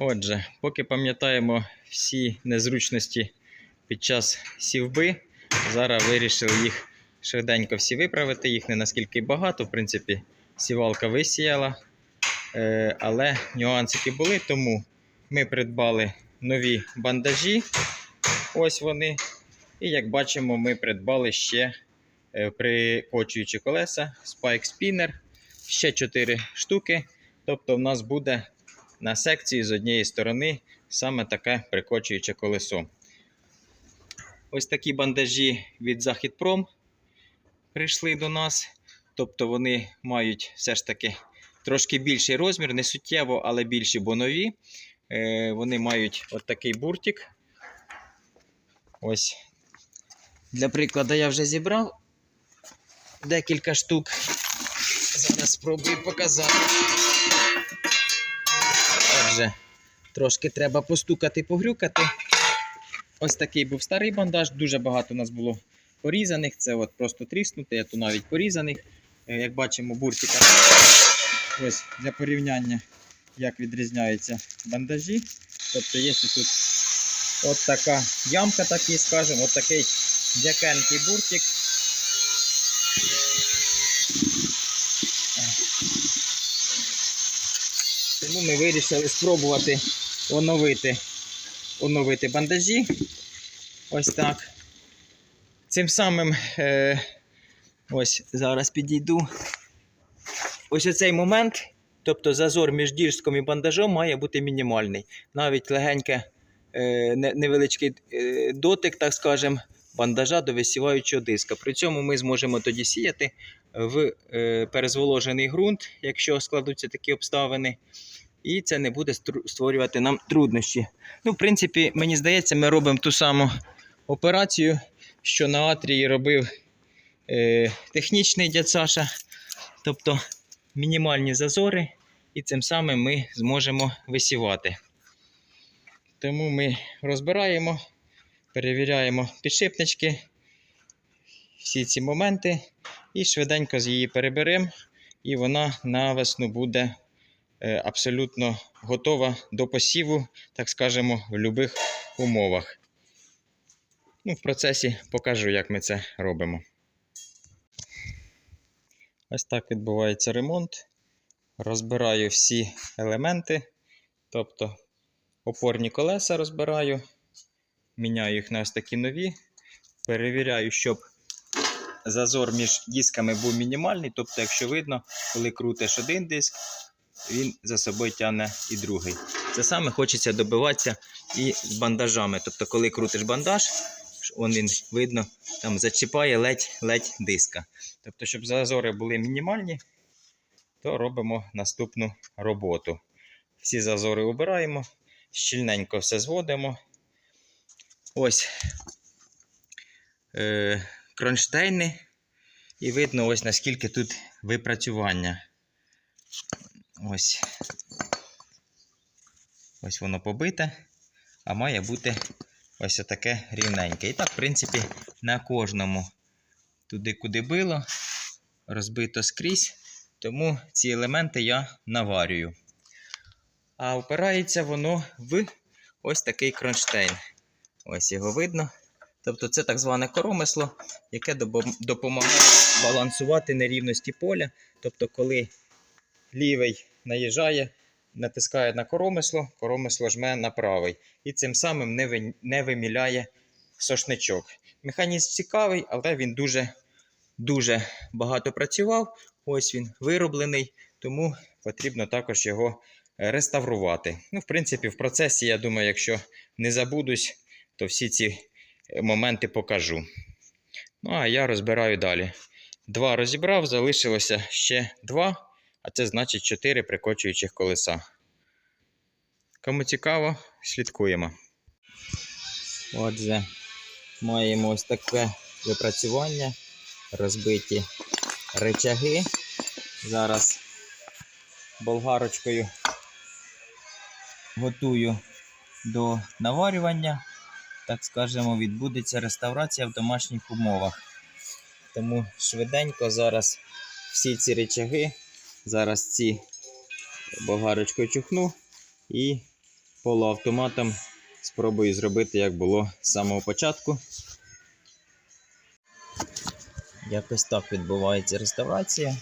Отже, поки пам'ятаємо всі незручності під час сівби, зараз вирішили їх швиденько всі виправити. Їх не наскільки багато, в принципі, сівалка висіяла. Е, але нюансики були, тому ми придбали нові бандажі. Ось вони. І як бачимо, ми придбали ще е, прикочуючі колеса Spike Spinner. Ще 4 штуки. Тобто, в нас буде на секції з однієї сторони саме таке прикочуюче колесо. Ось такі бандажі від Західпром прийшли до нас. Тобто вони мають все ж таки трошки більший розмір, не суттєво, але більші, бо нові. Е, вони мають от такий буртик. Ось. Для прикладу я вже зібрав декілька штук. Зараз спробую показати. Отже, трошки треба постукати, погрюкати. Ось такий був старий бандаж, дуже багато у нас було порізаних. Це от просто тріснути, а то навіть порізаних. Е, Як бачимо, буртика. Ось для порівняння, як відрізняються бандажі. Тобто є тут от така ямка, так і скажемо, от такий дякенький буртик. Тому ми вирішили спробувати оновити, оновити бандажі. Ось так. Цим самим, е, ось зараз підійду. Ось оцей момент, тобто зазор між діжком і бандажом має бути мінімальний. Навіть легеньке, е, невеличкий е, дотик, так скажемо, бандажа до висіваючого диска. При цьому ми зможемо тоді сіяти в е, перезволожений ґрунт, якщо складуться такі обставини. І це не буде створювати нам труднощі. Ну, в принципі, мені здається, ми робимо ту саму операцію, що на Атрії робив е, технічний дядь Саша. Тобто мінімальні зазори, і цим самим ми зможемо висівати. Тому ми розбираємо, перевіряємо підшипнички, всі ці моменти, і швиденько з її переберемо, і вона на весну буде е, абсолютно готова до посіву, так скажемо, в будь-яких умовах. Ну, в процесі покажу, як ми це робимо. Ось так відбувається ремонт. Розбираю всі елементи, тобто опорні колеса розбираю, міняю їх на ось такі нові. Перевіряю, щоб зазор між дисками був мінімальний. Тобто, якщо видно, коли крутиш один диск, він за собою тягне і другий. Це саме хочеться добиватися і з бандажами. Тобто, коли крутиш бандаж, он він видно, там зачіпає ледь-ледь диска. Тобто, щоб зазори були мінімальні, то робимо наступну роботу. Всі зазори обираємо, щільненько все зводимо. Ось е, кронштейни. І видно, ось наскільки тут випрацювання. Ось. Ось воно побите, а має бути ось таке рівненьке. І так, в принципі, на кожному туди, куди било, розбито скрізь. Тому ці елементи я наварюю. А опирається воно в ось такий кронштейн. Ось його видно. Тобто це так зване коромисло, яке допомагає балансувати нерівності поля. Тобто, коли лівий наїжджає, натискає на коромисло, коромисло жме на правий. І цим самим не, виміляє сошничок. Механізм цікавий, але він дуже, дуже багато працював. Ось він вироблений, тому потрібно також його е, реставрувати. Ну, в принципі, в процесі, я думаю, якщо не забудусь, то всі ці е, моменти покажу. Ну, а я розбираю далі. Два розібрав, залишилося ще два, а це значить чотири прикочуючих колеса. Кому цікаво, слідкуємо. Отже, маємо ось таке випрацювання, розбиті речаги. Зараз болгарочкою готую до наварювання. Так скажемо, відбудеться реставрація в домашніх умовах. Тому швиденько зараз всі ці речаги, зараз ці болгарочкою чухну і полуавтоматом спробую зробити, як було з самого початку. Якось так відбувається реставрація.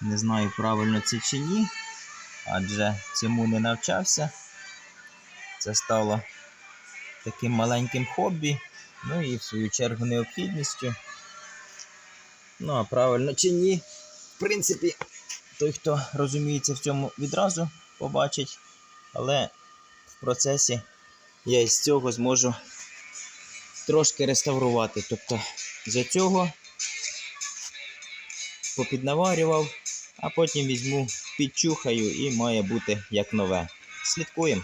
Не знаю, правильно це чи ні, адже цьому не навчався. Це стало таким маленьким хобі, ну і в свою чергу необхідністю. Ну, а правильно чи ні, в принципі, той, хто розуміється в цьому відразу, побачить, але в процесі я із цього зможу трошки реставрувати. Тобто за цього попіднаварював, а потім візьму, підчухаю і має бути як нове. Слідкуємо.